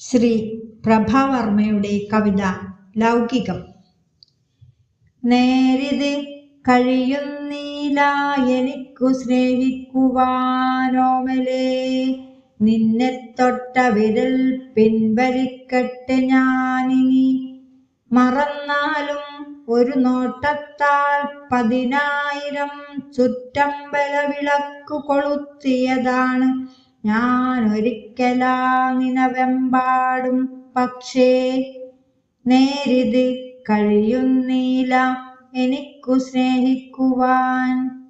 ശ്രീ പ്രഭാവർമ്മയുടെ കവിത ലൗകികം. നേരിത് കഴിയുന്നീലായനിക്കു സ്നേഹിക്കുവാനോമലേ. നിന്നെ തൊട്ട വിരൽ പിൻവലിക്കട്ടെ ഞാനിനി. മറന്നാലും ഒരു നോട്ടത്താൽ പതിനായിരം ചുറ്റമ്പല വിളക്കു കൊളുത്തിയതാണ്. ഞാൻ ഒരിക്കലാ നിനവെമ്പാടും പക്ഷേ നേരിത് കഴിയുന്നില്ല എനിക്കു സ്നേഹിക്കുവാൻ.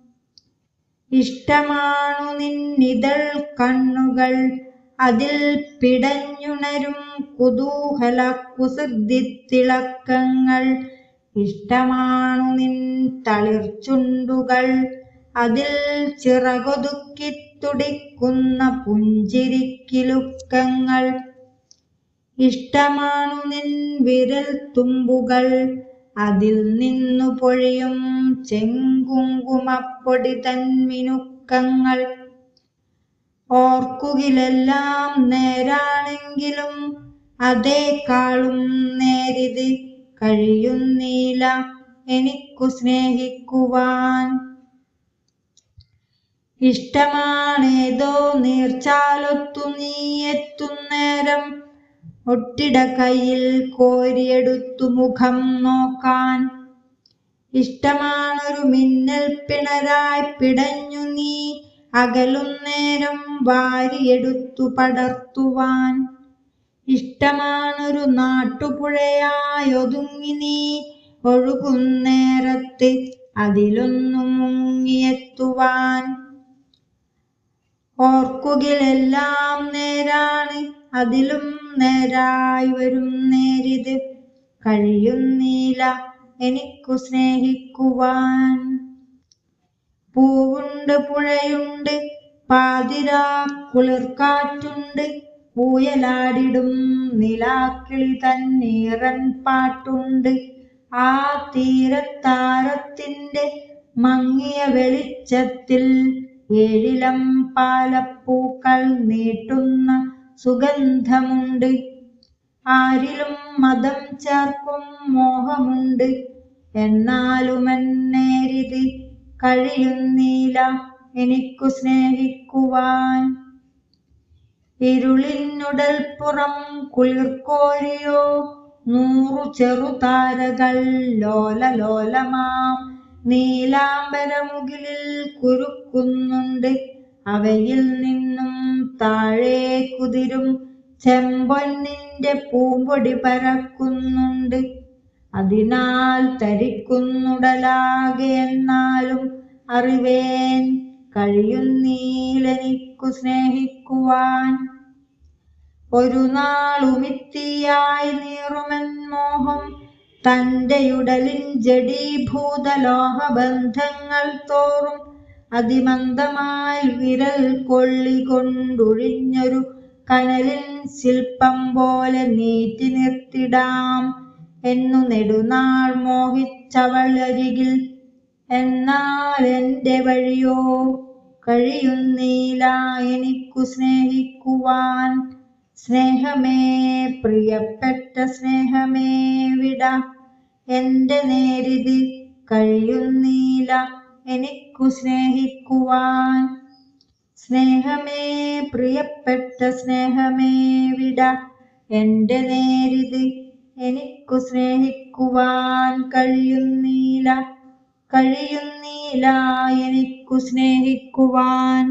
ഇഷ്ടമാണു നിന്നിതൾ കണ്ണുകൾ അതിൽ പിടഞ്ഞുണരും കുതൂഹല കുസൃതിത്തിളക്കങ്ങൾ. ഇഷ്ടമാണു നിൻ തളിർച്ചുണ്ടുകൾ അതിൽ ചിറകൊതുക്കി തുടിക്കുന്ന പുഞ്ചിരിക്കിലുക്കങ്ങൾ. ഇഷ്ടമാണു നിൻ വിരൽ തുമ്പുകൾ. അതിൽ നിന്നു പൊഴിയും ചെങ്കുങ്കുമപ്പൊടി തന്മിനുക്കങ്ങൾ ഓർക്കുകിലെല്ലാം നേരാണെങ്കിലും അതേക്കാളും നേരിത് കഴിയുന്നില്ല എനിക്കു സ്നേഹിക്കുവാൻ. ഇഷ്ടമാണേതോ നീർച്ചാലൊത്തു നീ എത്തുന്നേരം ഒട്ടിട കയ്യിൽ കോരിയെടുത്തു മുഖം നോക്കാൻ. ഇഷ്ടമാണൊരു മിന്നൽ പിണരായി പിടഞ്ഞു നീ അകലുന്നേരം വാരിയെടുത്തു പടർത്തുവാൻ. ഇഷ്ടമാണൊരു നാട്ടുപുഴയായി ഒതുങ്ങി നീ ഒഴുകുന്നേരത്ത് അതിലൊന്നു മുങ്ങിയെത്തുവാൻ. ഓർക്കുകിലെല്ലാം നേരാണ് അതിലും നേരായി വരും നേരിത്. കഴിയുന്നില്ല എനിക്കു സ്നേഹിക്കുവാൻ. പൂവുണ്ട് പുഴയുണ്ട് പാതിരാ കുളിർക്കാറ്റുണ്ട്. പൂയലാടിടും നിലാക്കിളി തന്നീറൻ പാട്ടുണ്ട്. ആ തീരത്താരത്തിന്റെ മങ്ങിയ വെളിച്ചത്തിൽ ഏഴിലം പാലപ്പൂക്കൾ നീട്ടുന്ന സുഗന്ധമുണ്ട്. ആരിലും മതം ചേർക്കും മോഹമുണ്ട്. എന്നാലും എന്നേരിത് കഴിയുന്നില്ല എനിക്കു സ്നേഹിക്കുവാൻ. ഇരുളിനുടൽ പുറം കുളിർക്കോരിയോ നൂറു ചെറുതാരകൾ ലോലലോലമാം. നീലാംബരമുകിലിൽ കുരുക്കുന്നുണ്ട്. അവയിൽ നിന്നും താഴെ കുതിരും. ചെമ്പൊന്നിന്റെ പൂമ്പൊടി പരക്കുന്നുണ്ട്. അതിനാൽ തരിക്കുന്നുടലാകെ എന്നാലും അറിവേൻ കഴിയുന്നീലെനിക്കു സ്നേഹിക്കുവാൻ. ഒരു നാളുമിത്തിയായി നീറുമെൻ മോഹം തന്റെ ജഡീഭൂതലോഹബന്ധങ്ങൾ ജഡീഭൂത ലോഹബന്ധങ്ങൾ തോറും അതിമന്ദമായി വിരൽ കൊള്ളികൊണ്ടൊഴിഞ്ഞൊരു കനലിൻ ശില്പം പോലെ നീറ്റി നിർത്തിടാം എന്നു നെടുനാൾ മോഹിച്ചവളരികിൽ. എന്നാൽ എന്റെ വഴിയോ കഴിയുന്നില്ല എനിക്കു സ്നേഹിക്കുവാൻ സ്നേഹമേ പ്രിയപ്പെട്ട സ്നേഹമേ വിട. എന്റെ നേരിത് കഴിയുന്നില്ല എനിക്കു സ്നേഹിക്കുവാൻ. സ്നേഹമേ പ്രിയപ്പെട്ട സ്നേഹമേ വിട. എന്റെ നേരിത് എനിക്കു സ്നേഹിക്കുവാൻ കഴിയുന്നില്ല കഴിയുന്നില്ല എനിക്കു സ്നേഹിക്കുവാൻ.